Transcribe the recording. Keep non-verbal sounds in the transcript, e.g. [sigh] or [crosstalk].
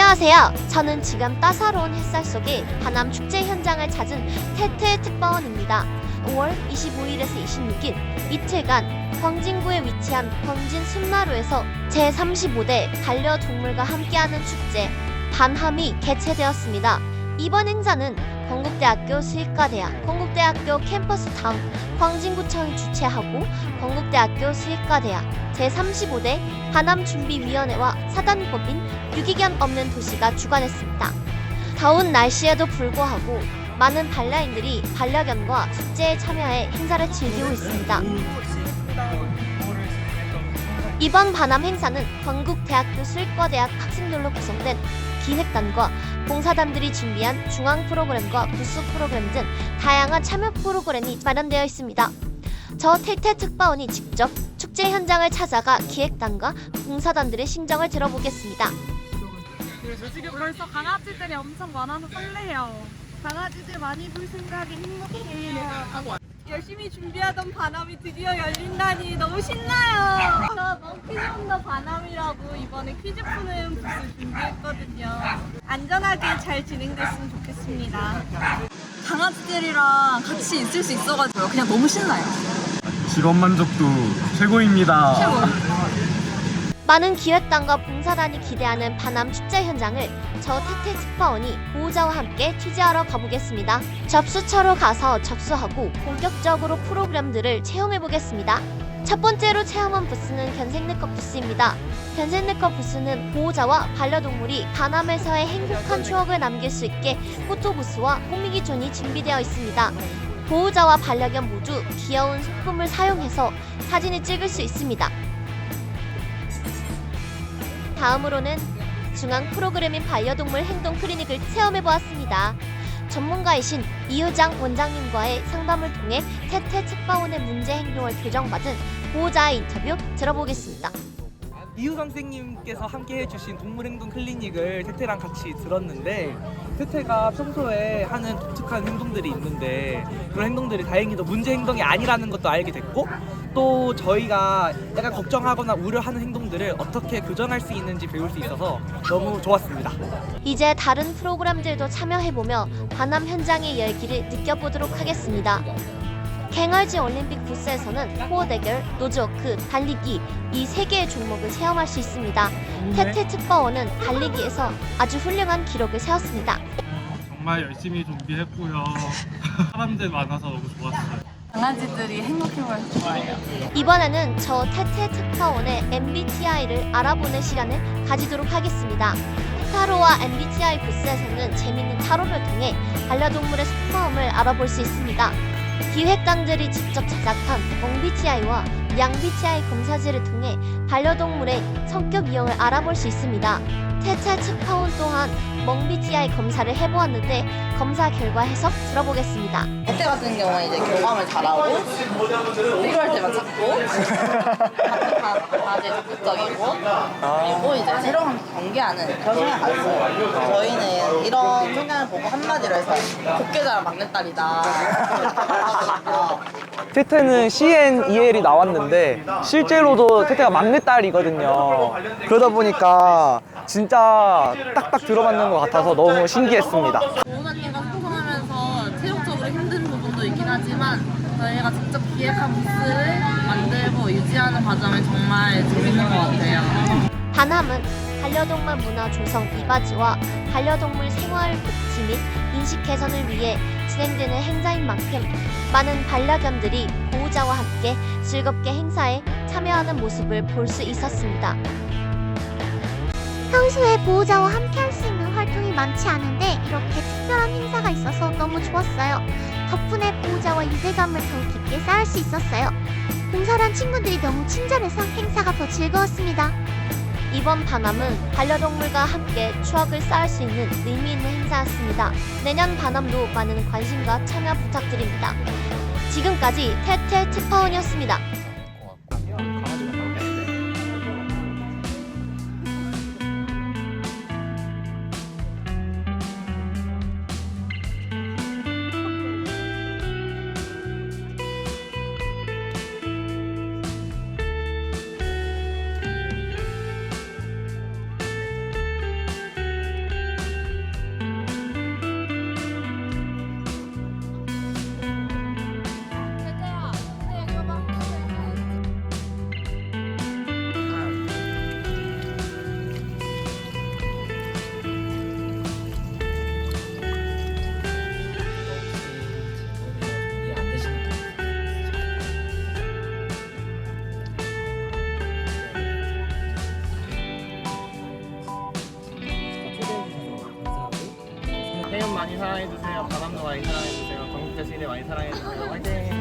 안녕하세요. 저는 지금 따사로운 햇살 속에 하남 축제 현장을 찾은 태태 특파원입니다. 5월 25일에서 26일 이틀간 광진구에 위치한 광진 순나루에서 제35대 반려동물과 함께하는 축제 반함이 개최되었습니다. 이번 행사는 건국대학교 수의과대학, 건국대학교 캠퍼스 타운, 광진구청이 주최하고 건국대학교 수의과대학, 제35대 반함준비위원회와 사단법인 유기견 없는 도시가 주관했습니다. 더운 날씨에도 불구하고 많은 반려인들이 반려견과 축제에 참여해 행사를 즐기고 있습니다. 이번 반함 행사는 건국대학교 수의과대학 학생들로 구성된 기획단과 봉사단들이 준비한 중앙 프로그램과 부수 프로그램 등 다양한 참여 프로그램이 마련되어 있습니다. 저 태태 특파원이 직접 축제 현장을 찾아가 기획단과 봉사단들의 심정을 들어보겠습니다. 지금 벌써 강아지들이 엄청 많아서 설레요. 강아지들 많이 볼 생각에 행복해요. 열심히 준비하던 반함이 드디어 열린다니 너무 신나요. 저 멍키존더 반함이라고 이번에 퀴즈 푸는 부스 준비했거든요. 안전하게 잘 진행됐으면 좋겠습니다. 강아지들이랑 같이 있을 수 있어가지고 그냥 너무 신나요. 직업 만족도 최고입니다. 많은 기획단과 봉사단이 기대하는 반함 축제 현장을 저 태태 특파원이 보호자와 함께 취재하러 가보겠습니다. 접수처로 가서 접수하고 본격적으로 프로그램들을 체험해 보겠습니다. 첫 번째로 체험한 부스는 견생네컷 부스입니다. 견생네컷 부스는 보호자와 반려동물이 반함에서의 행복한 추억을 남길 수 있게 포토부스와 꾸미기 존이 준비되어 있습니다. 보호자와 반려견 모두 귀여운 소품을 사용해서 사진을 찍을 수 있습니다. 다음으로는 중앙 프로그램인 반려동물 행동 클리닉을 체험해 보았습니다. 전문가이신 이효장 원장님과의 상담을 통해 태태 특파원의 문제 행동을 교정받은 보호자의 인터뷰 들어보겠습니다. 이유 선생님께서 함께 해주신 동물행동 클리닉을 태태랑 같이 들었는데 태태가 평소에 하는 독특한 행동들이 있는데 그런 행동들이 다행히도 문제 행동이 아니라는 것도 알게 됐고 또 저희가 약간 걱정하거나 우려하는 행동들을 어떻게 교정할 수 있는지 배울 수 있어서 너무 좋았습니다. 이제 다른 프로그램들도 참여해보며 반함 현장의 열기를 느껴보도록 하겠습니다. 갱얼지 올림픽 부스에서는 호어 대결, 노즈워크, 달리기 이 세 개의 종목을 체험할 수 있습니다. 태태 특파원은 달리기에서 아주 훌륭한 기록을 세웠습니다. 정말 열심히 준비했고요. [laughs] 사람들 많아서 너무 좋았어요. 강아지들이 행복해 보여서 좋아요. 이번에는 저 태태 특파원의 MBTI를 알아보는 시간을 가지도록 하겠습니다. 타로와 MBTI 부스에서는 재밌는 타로를 통해 반려동물의 속마음을 알아볼 수 있습니다. 기획단들이 직접 제작한 MBTI와 양BTI 검사지를 통해 반려동물의 성격 유형을 알아볼 수 있습니다. 태태 특파원 또한 멍BTI 검사를 해보았는데 검사 결과 해석 들어보겠습니다. 그때 같은 경우는 이제 교감을 잘하고 필요할 때만 찾고 과제 적극적이고 그리고 이제 새로운 경계하는 그런 성향 안 써요 저희는 이런 성향을 보고 한마디로 해서 곱게 자란 막내딸이다 태태는 CNEL이 나왔는데 실제로도 태태가 막내딸이거든요. 그러다 보니까 진짜 딱딱 들어맞는 것 같아서 너무 신기했습니다. 보호자님과 소통하면서 체력적으로 힘든 부분도 있긴 하지만 저희가 직접 기획한 부스를 만들고 유지하는 과정이 정말 재밌는 것 같아요 반함은 반려동물 문화 조성 이바지와 반려동물 생활 복지 및 인식 개선을 위해 진행되는 행사인 만큼 많은 반려견들이 보호자와 함께 즐겁게 행사에 참여하는 모습을 볼 수 있었습니다. 평소에 보호자와 함께 할 수 있는 활동이 많지 않은데 이렇게 특별한 행사가 있어서 너무 좋았어요. 덕분에 보호자와 유대감을 더 깊게 쌓을 수 있었어요. 봉사단 친구들이 너무 친절해서 행사가 더 즐거웠습니다. 이번 반함은 반려동물과 함께 추억을 쌓을 수 있는 의미 있는 행사였습니다. 내년 반함도 많은 관심과 참여 부탁드립니다. 지금까지 태태 특파원이었습니다. 많이 사랑해주세요. 바람도 많이 사랑해주세요. 전국대 시대 많이 사랑해주세요. 화이팅!